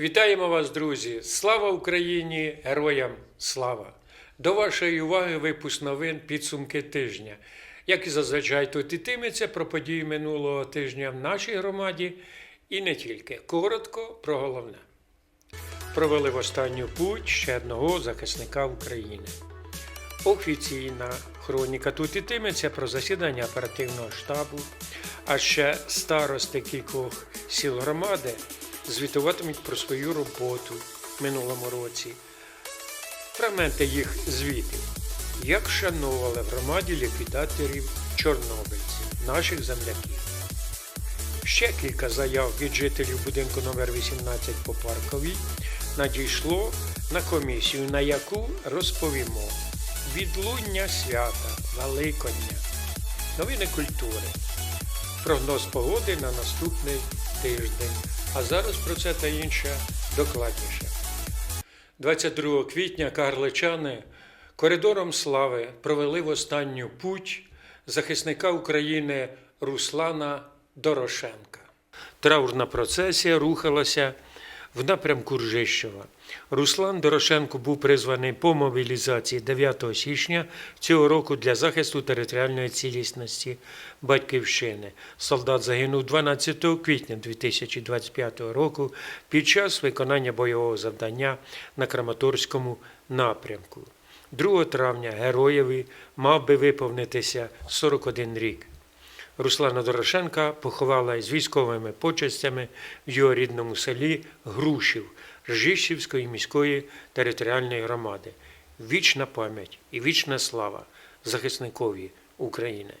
Вітаємо вас, друзі! Слава Україні! Героям слава! До вашої уваги випуск новин підсумки тижня. Як і зазвичай тут ітиметься про події минулого тижня в нашій громаді і не тільки. Коротко про головне. Провели в останню путь ще одного захисника України. Офіційна хроніка тут ітиметься про засідання оперативного штабу, а ще старости кількох сіл громади звітуватимуть про свою роботу в минулому році. Фрагменти їх звітів. Як шанували в громаді ліквідаторів чорнобильців, наших земляків. Ще кілька заяв від жителів будинку номер 18 по парковій надійшло на комісію, на яку розповімо відлуння свята, Великодня, новини культури, прогноз погоди на наступний тиждень. А зараз про це та інше докладніше. 22 квітня карличани коридором слави провели в останню путь захисника України Руслана Дорошенка. Траурна процесія рухалася в напрямку Ржищева. Руслан Дорошенко був призваний по мобілізації 9 січня цього року для захисту територіальної цілісності Батьківщини. Солдат загинув 12 квітня 2025 року під час виконання бойового завдання на Краматорському напрямку. 2 травня героєві мав би виповнитися 41 рік. Руслана Дорошенка поховала із військовими почестями в його рідному селі Грушів Ржищівської міської територіальної громади. Вічна пам'ять і вічна слава захисникові України.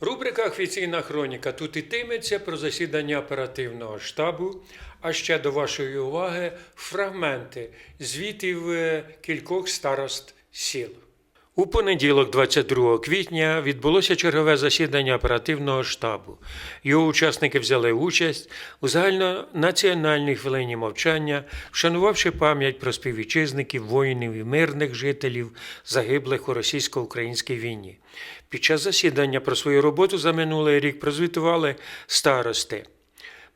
Рубрика Офіційна хроніка тут ітиметься про засідання оперативного штабу, а ще до вашої уваги фрагменти звітів е, кількох старост сіл. У понеділок, 22 квітня, відбулося чергове засідання оперативного штабу. Його учасники взяли участь у загальнонаціональній хвилині мовчання, вшанувавши пам'ять про співвітчизників, воїнів і мирних жителів, загиблих у російсько-українській війні. Під час засідання про свою роботу за минулий рік прозвітували старости.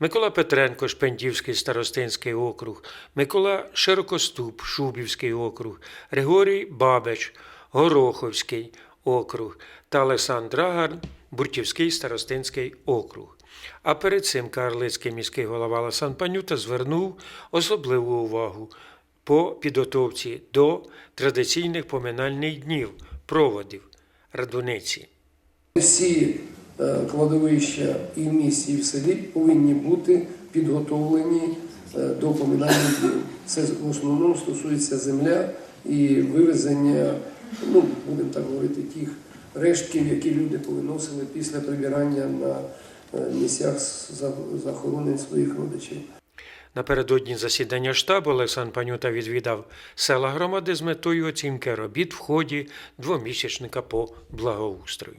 Микола Петренко, Шпендівський старостинський округ, Микола Широкоступ, Шубівський округ, Григорій Бабич, Гороховський округ та Олександр Драгар, старостинський округ. А перед цим Карлицький міський голова Ласан Панюта звернув особливу увагу по підготовці до традиційних поминальних днів, проводів Радуниці. Всі е, кладовища і і в селі повинні бути підготовлені е, до поминальних днів. Це в основному стосується земля і вивезення, ну будемо так говорити, тих рештків, які люди повиносили після прибирання на е, місцях за- захоронень своїх родичів. Напередодні засідання штабу Олександр Панюта відвідав села громади з метою оцінки робіт в ході двомісячника по благоустрою.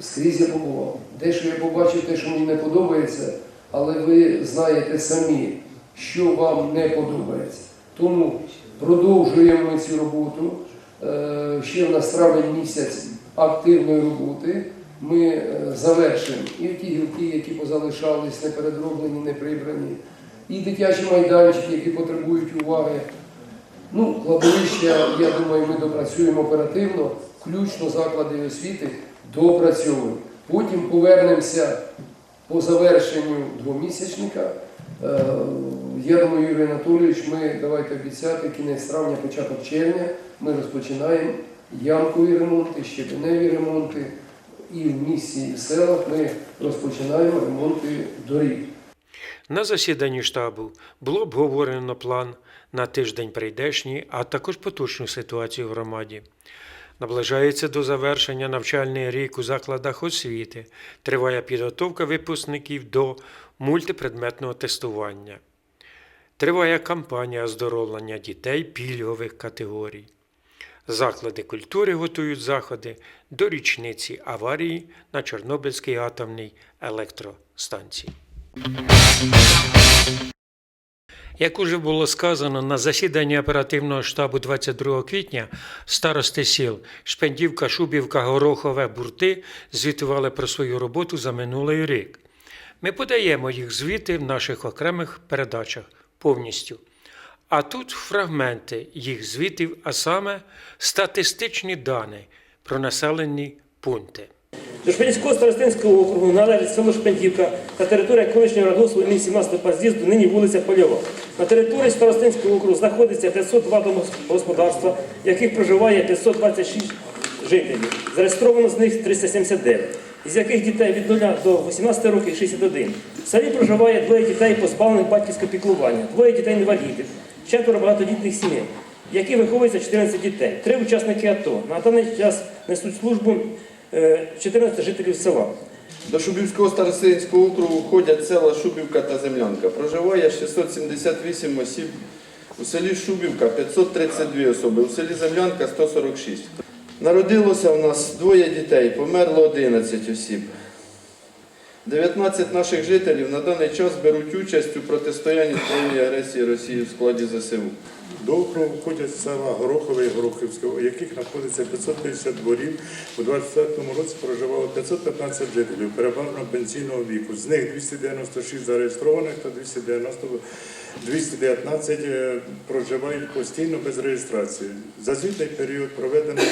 Скрізь я побував. Дещо я побачив те, що мені не подобається, але ви знаєте самі, що вам не подобається. Тому продовжуємо цю роботу. Е, Ще в нас травень місяць активної роботи. Ми е, завершимо і ті гілки, які позалишались, не передроблені, не прибрані, і дитячі майданчики, які потребують уваги. Ну, кладовища, я думаю, ми допрацюємо оперативно, включно заклади освіти допрацьовуємо. Потім повернемося по завершенню двомісячника. Е, Я думаю, Юрій Анатолійович, ми давайте обіцяти кінець травня, початок червня. Ми розпочинаємо ямкові ремонти, щебеневі ремонти. І в місті, і в селах ми розпочинаємо ремонти доріг. На засіданні штабу було обговорено план на тиждень прийдешній, а також поточну ситуацію в громаді. Наближається до завершення навчальний рік у закладах освіти. Триває підготовка випускників до мультипредметного тестування. Триває кампанія оздоровлення дітей пільгових категорій. Заклади культури готують заходи до річниці аварії на Чорнобильській атомній електростанції. Як уже було сказано, на засіданні оперативного штабу 22 квітня старости сіл Шпендівка, Шубівка, Горохове, Бурти звітували про свою роботу за минулий рік. Ми подаємо їх звіти в наших окремих передачах повністю. А тут фрагменти їх звітів, а саме статистичні дані про населені пункти. До Шпенівського старостинського округу належить село Шпендівка та територія колишнього радгоспу імені 17 під'їзду, нині вулиця Польова. На території старостинського округу знаходиться 502 домогосподарства, в яких проживає 526 жителів. Зареєстровано з них 379, із яких дітей від 0 до 18 років 61. В селі проживає двоє дітей позбавлених батьківського піклування, двоє дітей інвалідів, четверо багатодітних сімей, в яких виховується 14 дітей, три учасники АТО. На даний час несуть службу 14 жителів села. До Шубівського старосинського округу входять села Шубівка та Землянка. Проживає 678 осіб. У селі Шубівка 532 особи, у селі Землянка 146. Народилося у нас двоє дітей, померло 11 осіб. 19 наших жителів на даний час беруть участь у протистоянні збройній агресії Росії в складі ЗСУ. До округу входять села Горохове і Горохівське, у яких знаходиться 550 дворів. У 2020 році проживало 515 жителів переважно пенсійного віку. З них 296 зареєстрованих та 290, 219 е, проживають постійно без реєстрації. За звітний період проведено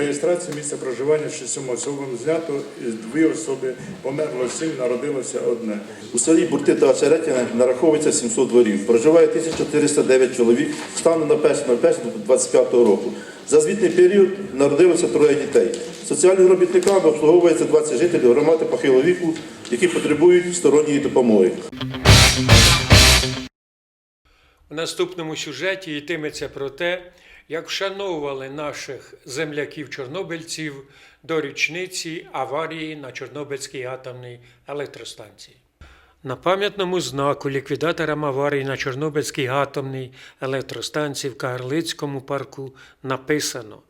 реєстрацію місця проживання шістьом особам, знято із дві особи, померло сім, народилося одне. У селі Бурти та Очеретяне нараховується 700 дворів. Проживає 1409 чоловік станом на 1.01.25 року. За звітний період народилося троє дітей. Соціальними робітниками обслуговується 20 жителів громади похилого віку, які потребують сторонньої допомоги. У наступному сюжеті йтиметься про те, як вшановували наших земляків-чорнобильців до річниці аварії на Чорнобильській атомній електростанції. На пам'ятному знаку ліквідаторам аварії на Чорнобильській атомній електростанції в Кагарлицькому парку написано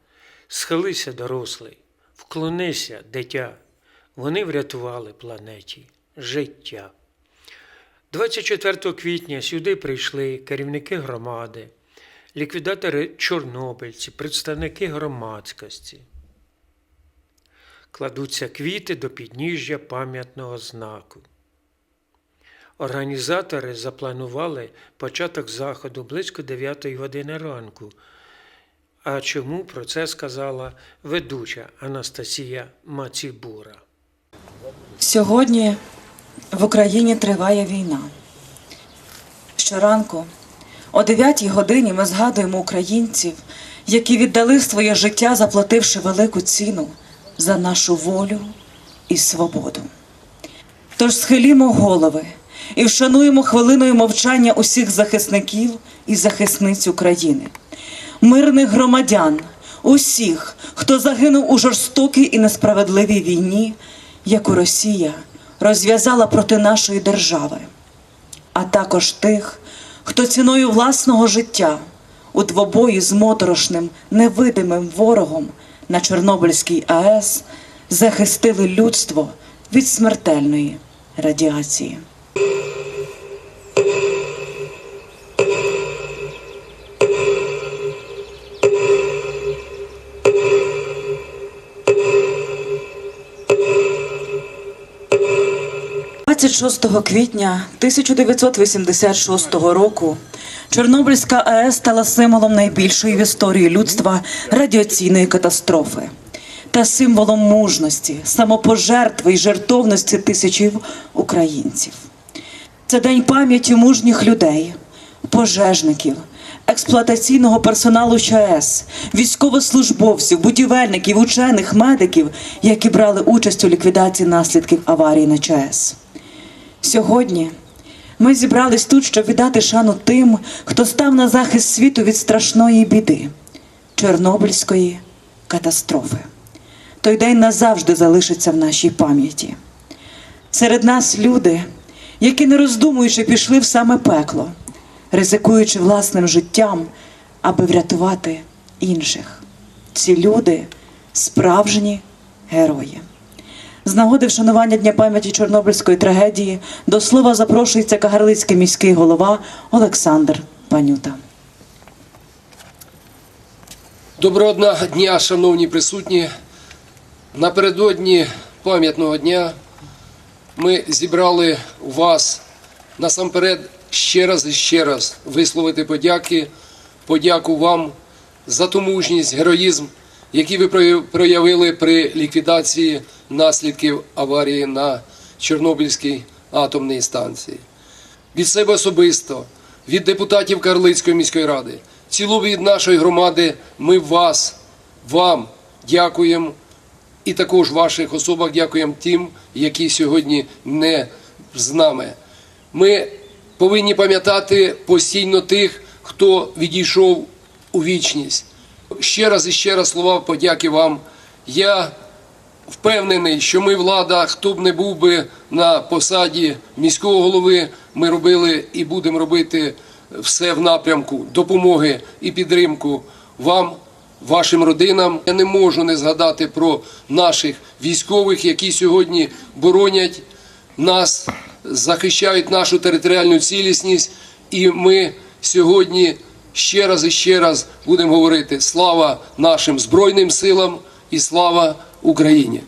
Схилися, дорослий, вклонися, дитя. Вони врятували планеті життя. 24 квітня сюди прийшли керівники громади, ліквідатори чорнобильці, представники громадськості. Кладуться квіти до підніжжя пам'ятного знаку. Організатори запланували початок заходу близько 9 години ранку. А чому про це сказала ведуча Анастасія Мацібура? Сьогодні в Україні триває війна. Щоранку о 9 годині ми згадуємо українців, які віддали своє життя, заплативши велику ціну за нашу волю і свободу. Тож схилімо голови і вшануємо хвилиною мовчання усіх захисників і захисниць України, мирних громадян, усіх, хто загинув у жорстокій і несправедливій війні, яку Росія розв'язала проти нашої держави, а також тих, хто ціною власного життя у двобої з моторошним невидимим ворогом на Чорнобильській АЕС захистили людство від смертельної радіації. – 26 квітня 1986 року Чорнобильська АЕС стала символом найбільшої в історії людства радіаційної катастрофи та символом мужності, самопожертви й жертовності тисячів українців. Це день пам'яті мужніх людей, пожежників, експлуатаційного персоналу ЧАЕС, військовослужбовців, будівельників, учених, медиків, які брали участь у ліквідації наслідків аварії на ЧАЕС. Сьогодні ми зібрались тут, щоб віддати шану тим, хто став на захист світу від страшної біди Чорнобильської катастрофи. Той день назавжди залишиться в нашій пам'яті. Серед нас люди, які не роздумуючи пішли в саме пекло, ризикуючи власним життям, аби врятувати інших. Ці люди справжні герої. З нагоди вшанування Дня пам'яті Чорнобильської трагедії до слова запрошується Кагарлицький міський голова Олександр Панюта. Доброго дня, шановні присутні. Напередодні пам'ятного дня ми зібрали вас насамперед ще раз і ще раз висловити подяки, подяку вам за ту мужність, героїзм, який ви проявили при ліквідації наслідків аварії на Чорнобильській атомній станції. Від себе особисто, від депутатів Карлицької міської ради, цілу від нашої громади, ми вас, вам дякуємо і також ваших особах дякуємо тим, які сьогодні не з нами. Ми повинні пам'ятати постійно тих, хто відійшов у вічність. Ще раз і ще раз слова подяки вам. Я впевнений, що ми влада, хто б не був би на посаді міського голови, ми робили і будемо робити все в напрямку. Допомоги і підтримку вам, вашим родинам. Я не можу не згадати про наших військових, які сьогодні боронять нас, захищають нашу територіальну цілісність, і ми сьогодні ще раз і ще раз будемо говорити. Слава нашим збройним силам і слава Україні.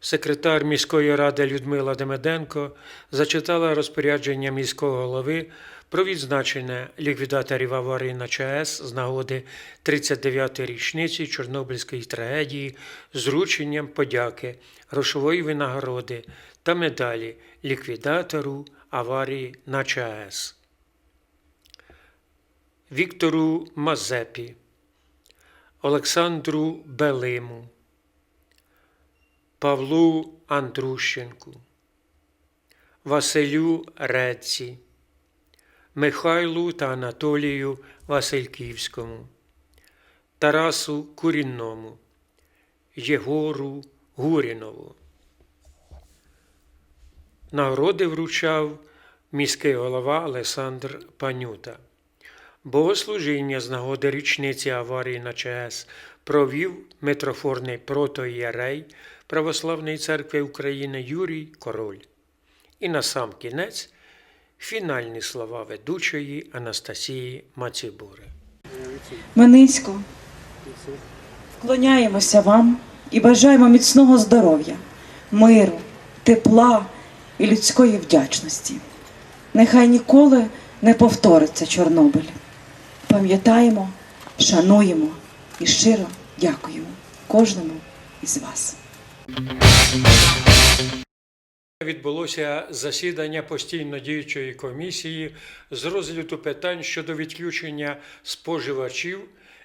Секретар міської ради Людмила Демеденко зачитала розпорядження міського голови про відзначення ліквідаторів аварії на ЧАЕС з нагоди 39-ї річниці Чорнобильської трагедії з врученням подяки, грошової винагороди та медалі ліквідатору аварії на ЧАЕС. Віктору Мазепі, Олександру Белиму. Павлу Андрущенку, Василю Реці, Михайлу та Анатолію Васильківському, Тарасу Курінному, Єгору Гурінову. Нагороди вручав міський голова Олександр Панюта. Богослужіння з нагоди річниці аварії на ЧАЕС провів митрофорний протоієрей Православної церкви України Юрій Король. І на сам кінець фінальні слова ведучої Анастасії Мацібури. Ми низько вклоняємося вам і бажаємо міцного здоров'я, миру, тепла і людської вдячності. Нехай ніколи не повториться Чорнобиль. Пам'ятаємо, шануємо і щиро дякуємо кожному із вас. Відбулося засідання постійно діючої комісії з розгляду питань щодо відключення споживачів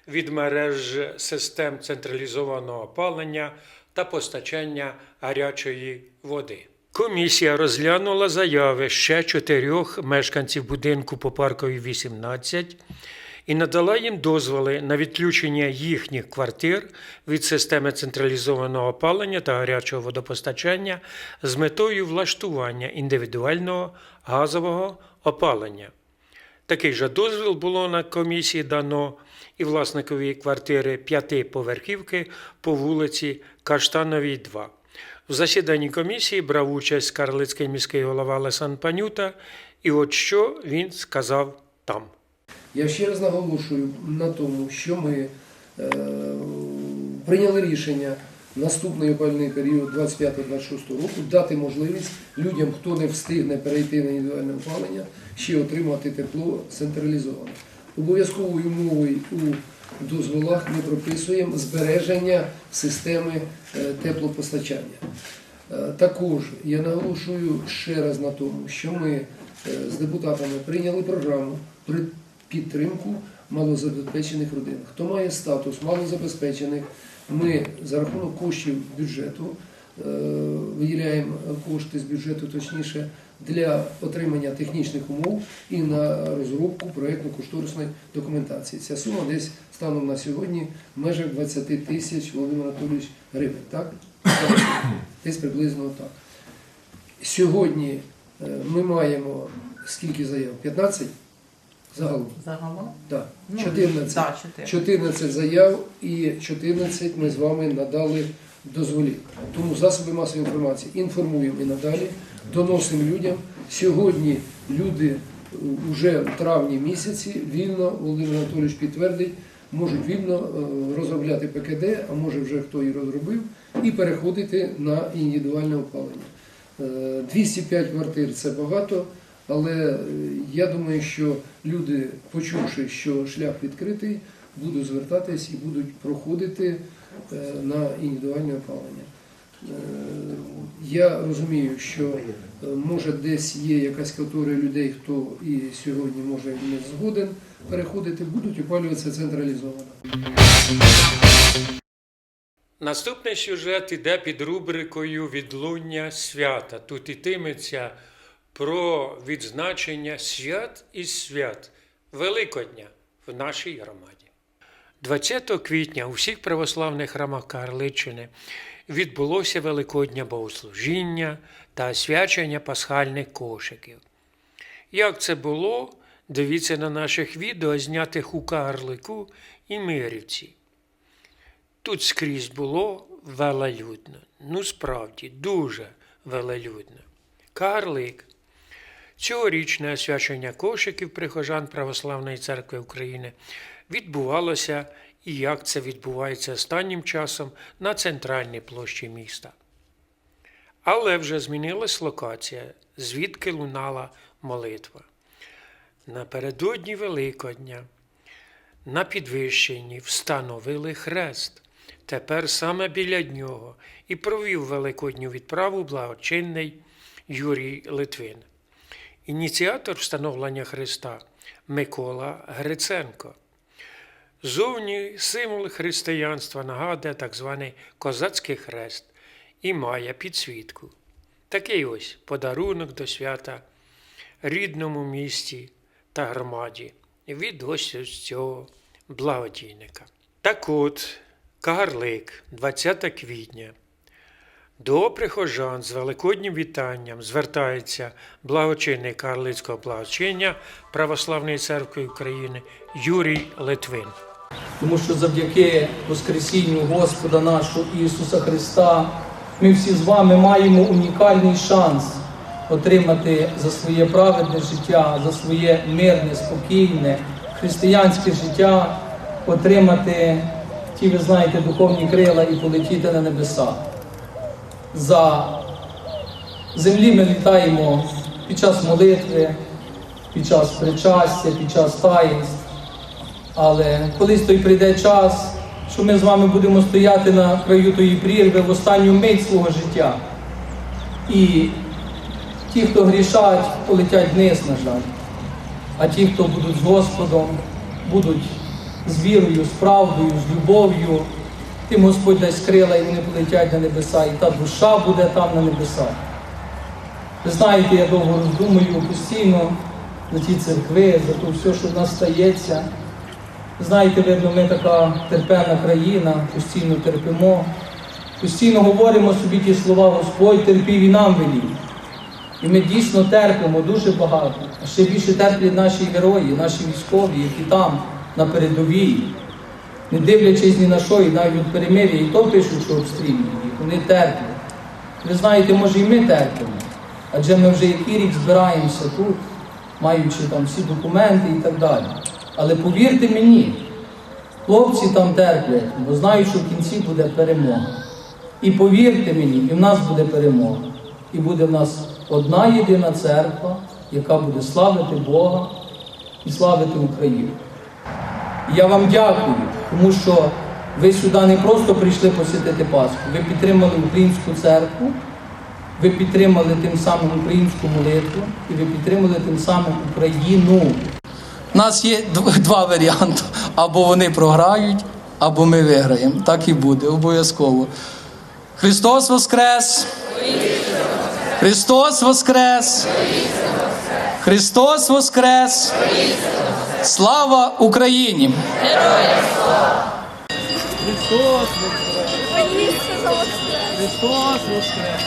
від мереж систем централізованого опалення та постачання гарячої води. Комісія розглянула заяви ще чотирьох мешканців будинку по парковій 18 і надала їм дозволи на відключення їхніх квартир від системи централізованого опалення та гарячого водопостачання з метою влаштування індивідуального газового опалення. Такий же дозвіл було на комісії дано і власникові квартири п'ятиповерхівки по вулиці Каштановій, 2. В засіданні комісії брав участь Карлицький міський голова Лесан Панюта, і от що він сказав там. Я ще раз наголошую на тому, що ми е, прийняли рішення наступний опальний період 25-26 року дати можливість людям, хто не встигне перейти на індивідуальне опалення, ще отримати тепло централізоване. Обов'язковою умовою у дозволах ми прописуємо збереження системи е, теплопостачання. Е, Також я наголошую ще раз на тому, що ми е, з депутатами прийняли програму підтримку малозабезпечених родин. Хто має статус малозабезпечених, ми за рахунок коштів бюджету е, виділяємо кошти з бюджету, точніше, для отримання технічних умов і на розробку проєктно-кошторисної документації. Ця сума десь станом на сьогодні в межах 20 тисяч Володимир Анатолійович гривень. Так? Десь приблизно так. Сьогодні е, ми маємо скільки заяв? 15? Загалом. Загалом? Так. Ну, 14. да, 14. 14 заяв і 14 ми з вами надали дозволів. Тому засоби масової інформації інформуємо і надалі, доносимо людям. Сьогодні люди вже в травні місяці вільно, Володимир Анатолійович підтвердить, можуть вільно е, розробляти ПКД, а може вже хто і розробив, і переходити на індивідуальне опалення. Е, 205 квартир це багато, але е, я думаю, що люди, почувши, що шлях відкритий, будуть звертатись і будуть проходити е, на індивідуальне опалення. Е, Я розумію, що може десь є якась категорія людей, хто і сьогодні може не згоден переходити, будуть опалюватися централізовано. Наступний сюжет іде під рубрикою Відлуння свята. Тут ітиметься про відзначення свят і свят Великодня в нашій громаді. 20 квітня у всіх православних храмах Карличини відбулося Великоднє богослужіння та освячення пасхальних кошиків. Як це було, дивіться на наших відео, знятих у Карлику і Мирівці. Тут скрізь було велелюдно. Ну, справді, дуже велелюдно. Карлик. Цьогорічне освячення кошиків прихожан Православної церкви України відбувалося і як це відбувається останнім часом на центральній площі міста. Але вже змінилась локація, звідки лунала молитва. Напередодні Великодня на підвищенні встановили хрест. Тепер саме біля нього і провів великодню відправу благочинний Юрій Литвин. Ініціатор встановлення хреста Микола Гриценко. Зовні символ християнства нагадує так званий козацький хрест і має підсвітку. Такий ось подарунок до свята рідному місті та громаді від ось цього благодійника. Так от, Кагарлик, 20 квітня. До прихожан з великоднім вітанням звертається благочинний Карлицького благочиння Православної церкви України Юрій Литвин. Тому що завдяки Воскресінню Господа нашого Ісуса Христа ми всі з вами маємо унікальний шанс отримати за своє праведне життя, за своє мирне, спокійне, християнське життя, отримати ті, ви знаєте, духовні крила і полетіти на небеса. За землі ми літаємо під час молитви, під час причастя, під час таїнств. Але колись той прийде час, що ми з вами будемо стояти на краю тої прірви в останню мить свого життя. І ті, хто грішать, полетять вниз, на жаль. А ті, хто будуть з Господом, будуть з вірою, з правдою, з любов'ю, тим Господь дасть крила і вони полетять на небеса, і та душа буде там на небесах. Ви знаєте, я довго роздумую постійно за ті церкви, за те все, що в нас стається. Знаєте, видно, ми така терпена країна, постійно терпимо, постійно говоримо собі ті слова, Господь терпів і нам велів. І ми дійсно терпимо дуже багато. А ще більше терплять наші герої, наші військові, які там, на передовій, не дивлячись ні на що, і навіть від перемир'я, і то пишуть, що обстрілюють їх, вони терплять. Ви знаєте, може і ми терпимо, адже ми вже який рік збираємося тут, маючи там всі документи і так далі. Але повірте мені, хлопці там терплять, бо знають, що в кінці буде перемога. І повірте мені, і в нас буде перемога. І буде в нас одна єдина церква, яка буде славити Бога і славити Україну. І я вам дякую, тому що ви сюди не просто прийшли посітити Пасху, ви підтримали українську церкву, ви підтримали тим самим українську молитву і ви підтримали тим самим Україну. У нас є два варіанти: або вони програють, або ми виграємо. Так і буде, обов'язково. Христос Воскрес! Христос Воскрес! Христос Воскрес! Слава Україні! Христос Воскрес! Христос Воскрес!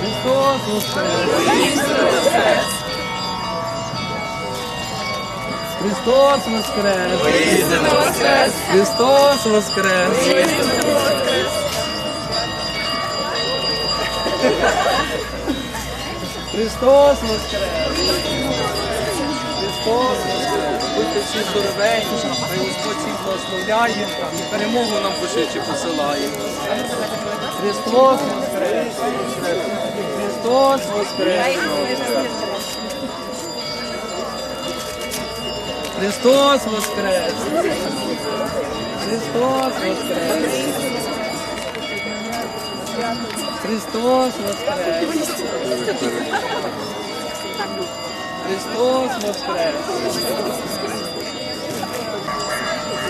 Христос Воскрес! Христос Воскрес! Христос Воскрес! Христос Воскрес! Христос Воскрес! Будьте всі здоровенні, хай Господь всіх благословляє і перемогу нам поширше посилає. Христос Воскрес! Христос Воскрес! Христос Воскрес! Христос Воскрес! Христос Воскрес! Христос Воскрес!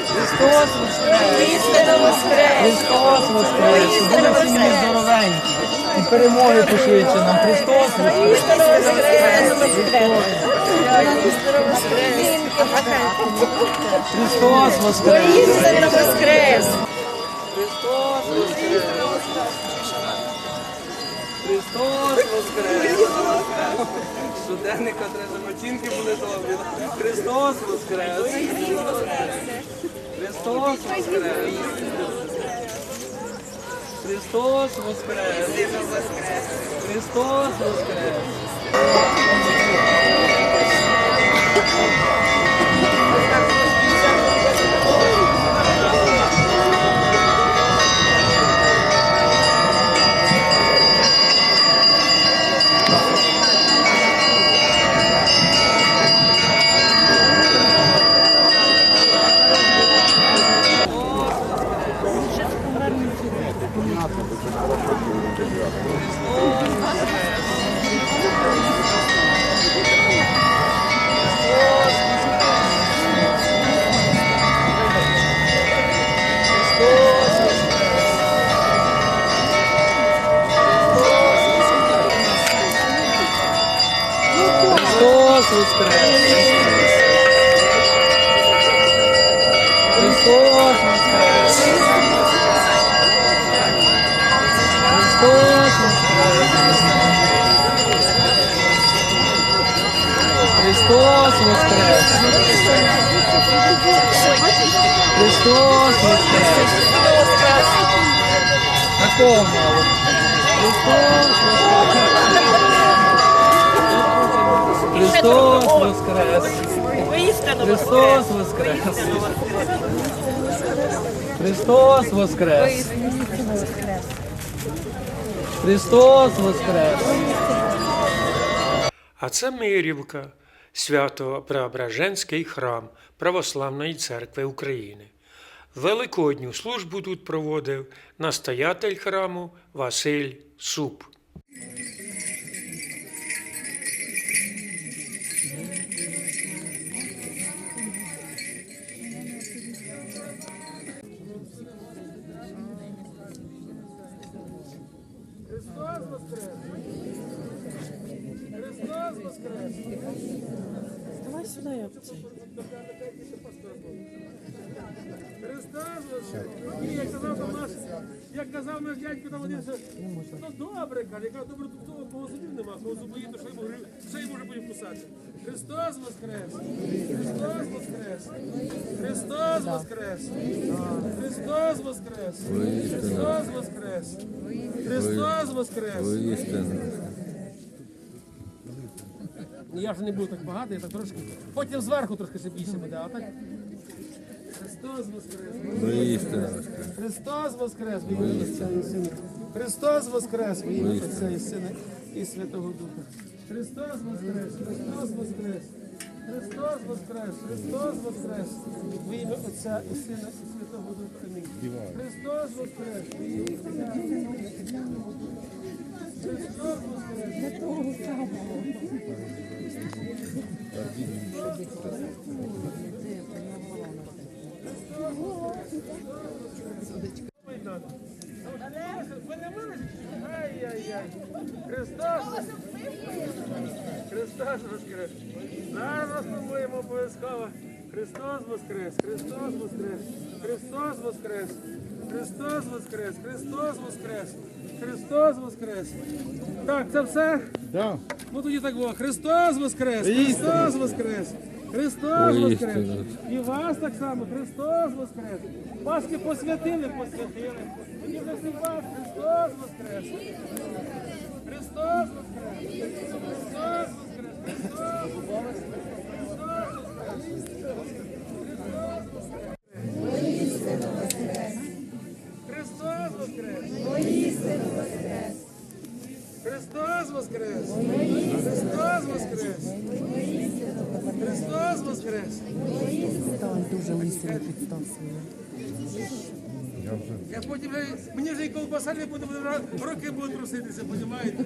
Христос Воскрес! Христос Воскрес! Були всі ми здоровенькі! І перемоги пошвидше нам! Христос Воскрес! Христос Воскрес! Істина воскрес! Христос Воскрес! Христос Воскрес! Щоденника треба оцінки були добрі. Христос Воскрес! Христос Воскрес! Христос Воскрес! Христос Воскрес! Воскрес! Христос Воскрес! Христос Воскрес! Христос Воскрес! А це Мирівка, свято-преображенський храм Православної церкви України. Великодню службу тут проводив настоятель храму Василь Суп. Як казав там наш, як казав наш дядько там один, що ну добре, каже, яка добре тут того кого зубів нема, кого зуби то що йому що йому може будемо кусати. Христос Воскрес! Христос Воскрес! Христос Воскрес! Христос Воскрес! Христос Воскрес! Христос Воскрес! Я ж не буду так багато, я так трошки. Потім зверху трошки ще більше буде, а так. Христос Воскрес! Христос Воскрес! Христос Воскрес! ім'я Отця і Сина і Святого Духа. Христос Воскрес! Христос Воскрес! Христос Воскрес! Христос Воскрес! В ім'я Отця і Сина і Святого Духа. Амінь. Христос Воскрес! Христос Воскрес! Ай-яй-яй. Христос! Христос Воскрес! Зараз побуємо обов'язково. Христос Воскрес! Христос Воскрес! Христос Воскрес! Христос Воскрес! Христос Воскрес! Христос Воскрес! Так, це все? Так. Ну тоді так було. Христос Воскрес! Христос Воскрес! Христос Воскрес! І вас так само, Христос Воскрес! Паски посвятили, посвятили. Тоді вже всі вас, Христос Воскрес! Христос Воскрес! Христос Воскрес! Христос Воскрес! Христос Воскрес! Христос Воскрес! Христос Воскрес! Христос Воскрес! Христос Воскрес! Дуже місце підстав Я потім мені вже і колбаса не буде, руки будуть труситися, понімаєте?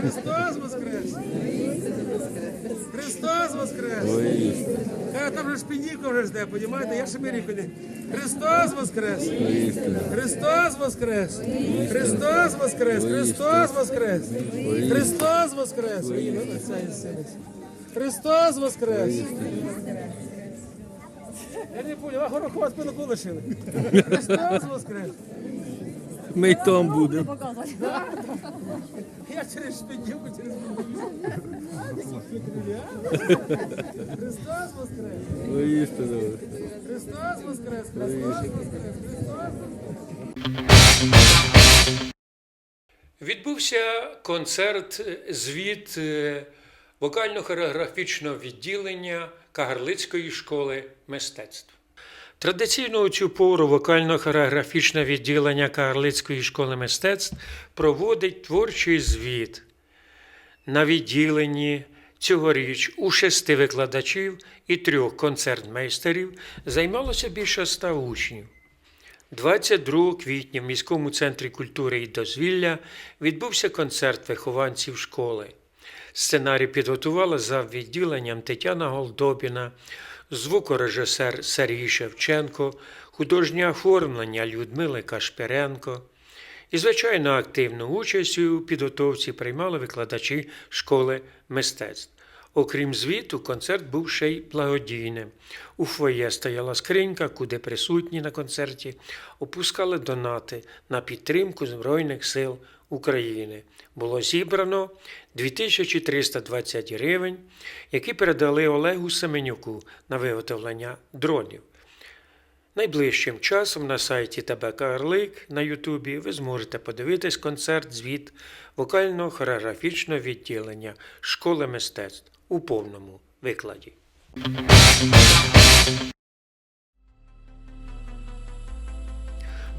Христос Воскрес! Христос Воскрес! Каже, там вже шпинівка вже жде, понімаєте? Я ще мирівку не. Христос Воскрес! Христос Воскрес! Христос Воскрес! Христос Воскрес! Христос Воскрес! Є сила. Христос Воскрес! Я не понял, а горохова лишили. Христос Воскрес! Ми й там будемо. Я через шпинівку, через Христос Воскрес! Воістину. Христос Воскрес! Христос Воскрес! Христос Відбувся концерт, звіт е, вокально-хореографічного відділення Кагарлицької школи мистецтв. Традиційно у цю пору вокально-хореографічне відділення Кагарлицької школи мистецтв проводить творчий звіт. На відділенні цьогоріч у шести викладачів і трьох концертмейстерів займалося більше ста учнів. 22 квітня в міському центрі культури і дозвілля відбувся концерт вихованців школи. Сценарій підготувала за відділенням Тетяна Голдобіна, звукорежисер Сергій Шевченко, художнє оформлення Людмили Кашпіренко. І, звичайно, активну участь у підготовці приймали викладачі школи мистецтв. Окрім звіту, концерт був ще й благодійним. У фоє стояла скринька, куди присутні на концерті опускали донати на підтримку Збройних сил України. Було зібрано 2320 гривень, які передали Олегу Семенюку на виготовлення дронів. Найближчим часом на сайті ТБК Орлик на Ютубі ви зможете подивитись концерт звіт вокально-хореографічного відділення школи мистецтв у повному викладі.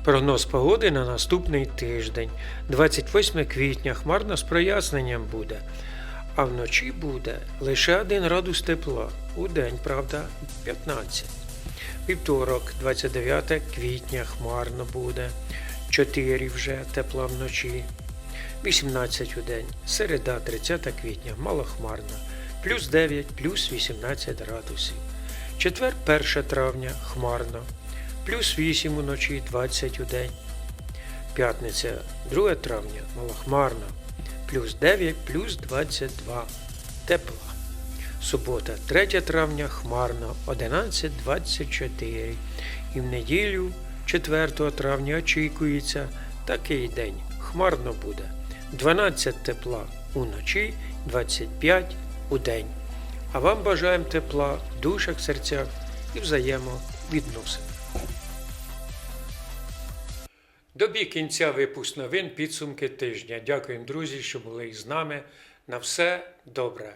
Прогноз погоди на наступний тиждень. 28 квітня. Хмарно з проясненням буде, а вночі буде лише 1 градус тепла. У день, правда, 15. Вівторок, 29 квітня, хмарно буде, 4 вже тепла вночі, 18 у день, середа, 30 квітня, малохмарно, плюс 9, плюс 18 градусів. Четвер, 1 травня, хмарно, плюс 8 уночі, 20 у день. П'ятниця, 2 травня, малохмарно, плюс 9, плюс 22 тепла. Субота, 3 травня, хмарно, 11.24. І в неділю, 4 травня, очікується такий день. Хмарно буде. 12 тепла уночі, 25 у день. А вам бажаємо тепла в душах, серцях і взаємовідносин. Добі кінця випуск новин підсумки тижня. Дякуємо, друзі, що були із нами. На все добре.